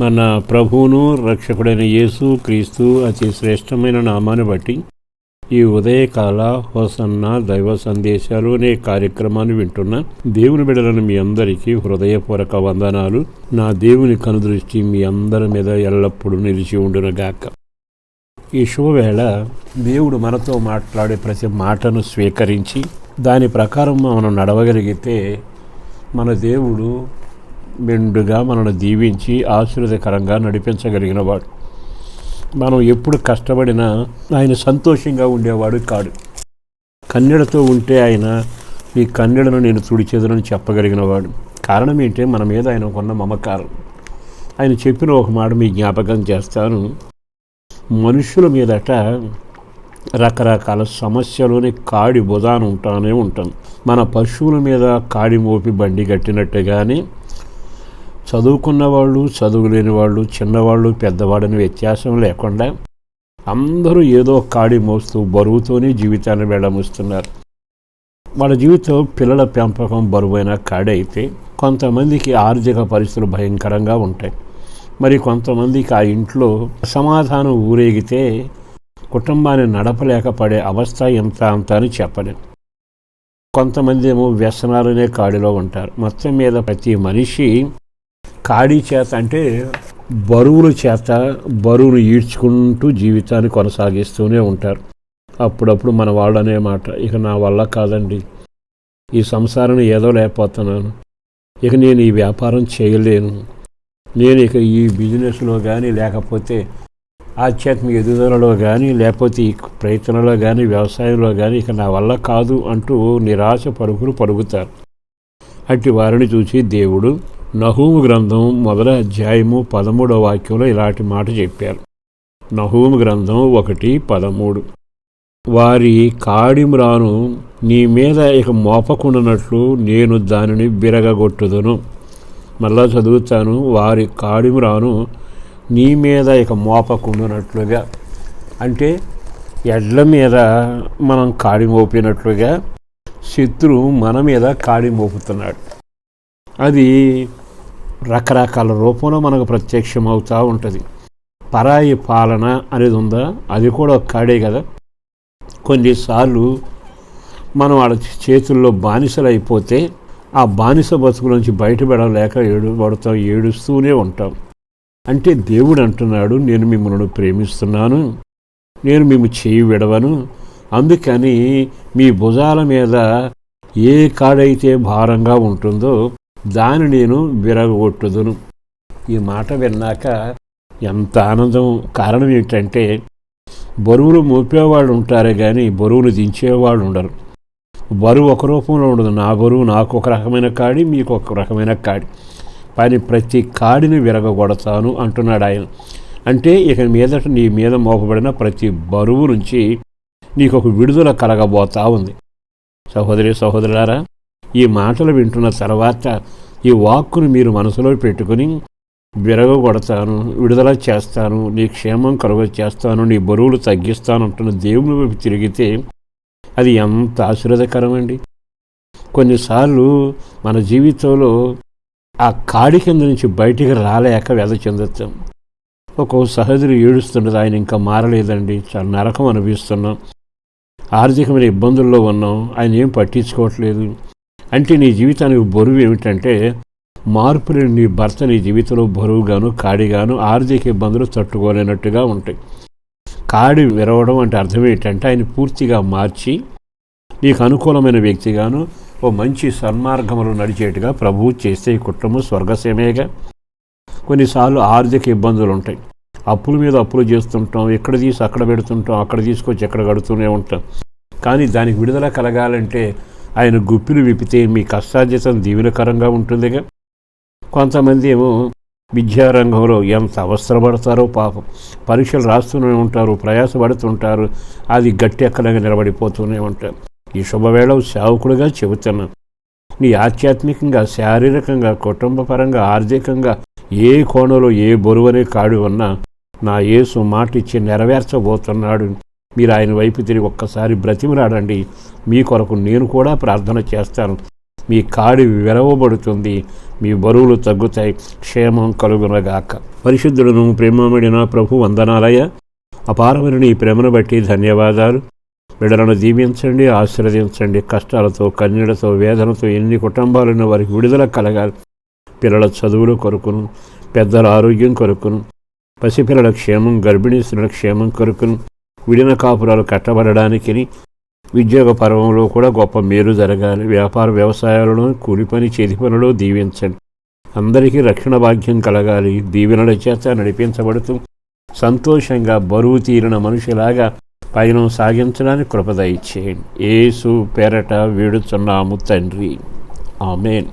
మన ప్రభువును రక్షకుడైన యేసు క్రీస్తు అతి శ్రేష్టమైన నామాన్ని బట్టి ఈ ఉదయకాల హోసన్న దైవ సందేశాలు అనే కార్యక్రమాన్ని వింటున్న దేవుని బిడలను మీ అందరికీ హృదయపూర్వక వందనాలు. నా దేవుని కనుదృష్టి మీ అందరి మీద ఎల్లప్పుడూ నిలిచి ఉండునుగాక. ఈ శుభవేళ దేవుడు మనతో మాట్లాడే ప్రతి మాటను స్వీకరించి దాని ప్రకారం మనం నడవగలిగితే మన దేవుడు మెండుగా మనల్ని దీవించి ఆశీర్వదకరంగా నడిపించగలిగినవాడు. మనం ఎప్పుడు కష్టపడినా ఆయన సంతోషంగా ఉండేవాడు కాడు. కన్నెడతో ఉంటే ఆయన ఈ కన్నెడను నేను తుడిచేదనని చెప్పగలిగినవాడు. కారణం ఏంటంటే మన మీద ఆయనకున్న మమకారం. ఆయన చెప్పిన ఒక మాట మీ జ్ఞాపకం చేస్తాను. మనుషుల మీదట రకరకాల సమస్యలోని కాడి బుధాన ఉంటానే ఉంటాను మన పశువుల మీద కాడి మోపి బండి కట్టినట్టుగానే చదువుకున్న వాళ్ళు చదువులేని వాళ్ళు చిన్నవాళ్ళు పెద్దవాళ్ళని వ్యత్యాసం లేకుండా అందరూ ఏదో కాడి మోస్తూ బరువుతోనే జీవితాన్ని వెళ్ళముస్తున్నారు. వాళ్ళ జీవితం పిల్లల పెంపకం బరువైన కాడి అయితే కొంతమందికి ఆర్థిక పరిస్థితులు భయంకరంగా ఉంటాయి. మరి కొంతమందికి ఆ ఇంట్లో సమాధానం ఊరేగితే కుటుంబాన్ని నడపలేకపడే అవస్థ ఎంత అంత అని చెప్పలేం. కొంతమంది ఏమో వ్యసనాలనే కాడిలో ఉంటారు. మొత్తం మీద ప్రతి మనిషి కాడి చేత అంటే బరువుల చేత బరువును ఈడ్చుకుంటూ జీవితాన్ని కొనసాగిస్తూనే ఉంటారు. అప్పుడప్పుడు మన వాళ్ళు అనే మాట ఇక నా వల్ల కాదండి. ఈ సంసారం ఏదో లేకపోతున్నాను. ఇక నేను ఈ వ్యాపారం చేయలేను. నేను ఇక ఈ బిజినెస్లో కానీ లేకపోతే ఆధ్యాత్మిక ఎదుగుదలలో కానీ లేకపోతే ఈ ప్రయత్నంలో కానీ వ్యవసాయంలో కానీ ఇక నా వల్ల కాదు అంటూ నిరాశ పరుగులు పరుగుతారు అట్టి వారిని చూసి దేవుడు నహూము గ్రంథం మొదల అధ్యాయము పదమూడవ వాక్యంలో ఇలాంటి మాట చెప్పారు. నహూము గ్రంథం ఒకటి పదమూడు. వారి కాడిమ్రాను నీ మీద ఇక మోపకుండానట్లు నేను దానిని బిరగగొట్టుదును మళ్ళా చదువుతాను వారి కాడిమ్రాను నీ మీద ఇక మోపకుండానట్లుగా. అంటే ఎడ్ల మీద మనం కాడి మోపినట్లుగా శత్రువు మన మీద కాడి మోపుతున్నాడు. అది రకరకాల రూపంలో మనకు ప్రత్యక్షమవుతూ ఉంటుంది. పరాయి పాలన అనేది ఉందా? అది కూడా ఒక కాడే కదా. కొన్నిసార్లు మనం వాళ్ళ చేతుల్లో బానిసలు అయిపోతే ఆ బానిస బతుకు నుంచి బయటపడలేక ఏడు పడతాం ఏడుస్తూనే ఉంటాం. అంటే దేవుడు అంటున్నాడు నేను మిమ్మల్ని ప్రేమిస్తున్నాను నేను మేము చేయి విడవను అందుకని మీ భుజాల మీద ఏ కాడైతే భారంగా ఉంటుందో దాని నేను విరగొట్టుదును ఈ మాట విన్నాక ఎంత ఆనందం కారణం ఏంటంటే బరువులు మోపేవాళ్ళు ఉంటారే కానీ బరువును దించేవాళ్ళు ఉండరు. బరువు ఒక రూపంలో ఉండదు. నా బరువు నాకు ఒక రకమైన కాడి మీకు ఒక రకమైన కాడి. పని ప్రతి కాడిని విరగొడతాను అంటున్నాడు ఆయన. అంటే ఇక మీదట నీ మీద మోపబడిన ప్రతి బరువు నుంచి నీకు ఒక విడుదల కలగబోతా ఉంది. సహోదరి సహోదరులారా ఈ మాటలు వింటున్న తర్వాత ఈ వాక్కును మీరు మనసులో పెట్టుకుని విరగొడతాను విడుదల చేస్తాను నీ క్షేమం కలుగ చేస్తాను నీ బరువులు తగ్గిస్తాను అంటున్న దేవుని వైపు తిరిగితే అది ఎంత ఆశీర్వదకరమండి. కొన్నిసార్లు మన జీవితంలో ఆ కాడి కింద నుంచి బయటికి రాలేక వ్యధ చెందుతాం. ఒక్కో సహోదరి ఏడుస్తుండదు ఆయన ఇంకా మారలేదండి చాలా నరకం అనిపిస్తున్నాం ఆర్థికమైన ఇబ్బందుల్లో ఉన్నాం ఆయన ఏం పట్టించుకోవట్లేదు. అంటే నీ జీవితానికి బరువు ఏమిటంటే మార్పులు నీ భర్త నీ జీవితంలో బరువుగాను కాడిగాను ఆర్థిక ఇబ్బందులు తట్టుకోలేనట్టుగా ఉంటాయి. కాడి విరవడం అంటే అర్థం ఏంటంటే ఆయన పూర్తిగా మార్చి నీకు అనుకూలమైన వ్యక్తిగాను ఓ మంచి సన్మార్గంలో నడిచేట్టుగా ప్రభువు చేస్తే ఈ కుటుంబం స్వర్గసేమేగా. కొన్నిసార్లు ఆర్థిక ఇబ్బందులు ఉంటాయి. అప్పుల మీద అప్పులు చేస్తుంటాం ఎక్కడ తీసి అక్కడ పెడుతుంటాం అక్కడ తీసుకొచ్చి ఎక్కడ కడుతూనే ఉంటాం. కానీ దానికి విడుదల కలగాలంటే ఆయన గుప్పిలు విప్పితే మీ కష్టార్జితం దీవెనకరంగా ఉంటుందిగా. కొంతమంది ఏమో విద్యారంగంలో ఎంత అవసరపడతారో పాపం. పరీక్షలు రాస్తూనే ఉంటారు ప్రయాసపడుతుంటారు. అది గట్టి ఎక్కడంగా నిలబడిపోతూనే ఉంటారు. ఈ శుభవేళ సేవకుడుగా చెబుతున్నాను నీ ఆధ్యాత్మికంగా శారీరకంగా కుటుంబపరంగా ఆర్థికంగా ఏ కోణంలో ఏ బరువనే కాడి ఉన్నా నా యేసు మాట ఇచ్చి నెరవేర్చబోతున్నాడు. మీరు ఆయన వైపు తిరిగి ఒక్కసారి బ్రతిమిరాడండి మీ కొరకు నేను కూడా ప్రార్థన చేస్తాను. మీ కాడి విరవబడుతుంది. మీ బరువులు తగ్గుతాయి. క్షేమం కలుగునగాక. పరిశుద్ధులను ప్రేమమడిన ప్రభు వందనాలయ అపారమైన నీ ప్రేమను బట్టి ధన్యవాదాలు. బిడలను దీవించండి ఆశీర్వదించండి. కష్టాలతో కన్నీడతో వేదనతో ఎన్ని కుటుంబాలున్న వారికి విడుదల కలగాలి. పిల్లల చదువులు కొరకును పెద్దల ఆరోగ్యం కొరకును పసిపిల్లల క్షేమం గర్భిణీ స్త్రీల క్షేమం కొరకును విడిన కాపురాలు కట్టబడడానికి ఉద్యోగ పర్వంలో కూడా గొప్ప మేలు జరగాలి. వ్యాపార వ్యవసాయాలను కూలి పని చేతి పనులు దీవించండి. అందరికీ రక్షణ భాగ్యం కలగాలి. దీవెనల చేత నడిపించబడుతూ సంతోషంగా బరువు తీరిన మనిషిలాగా పయనం సాగించడానికి కృపద ఇచ్చేయండి ఏసు పేరట వీడుచున్నాము తండ్రి. ఆమెన్.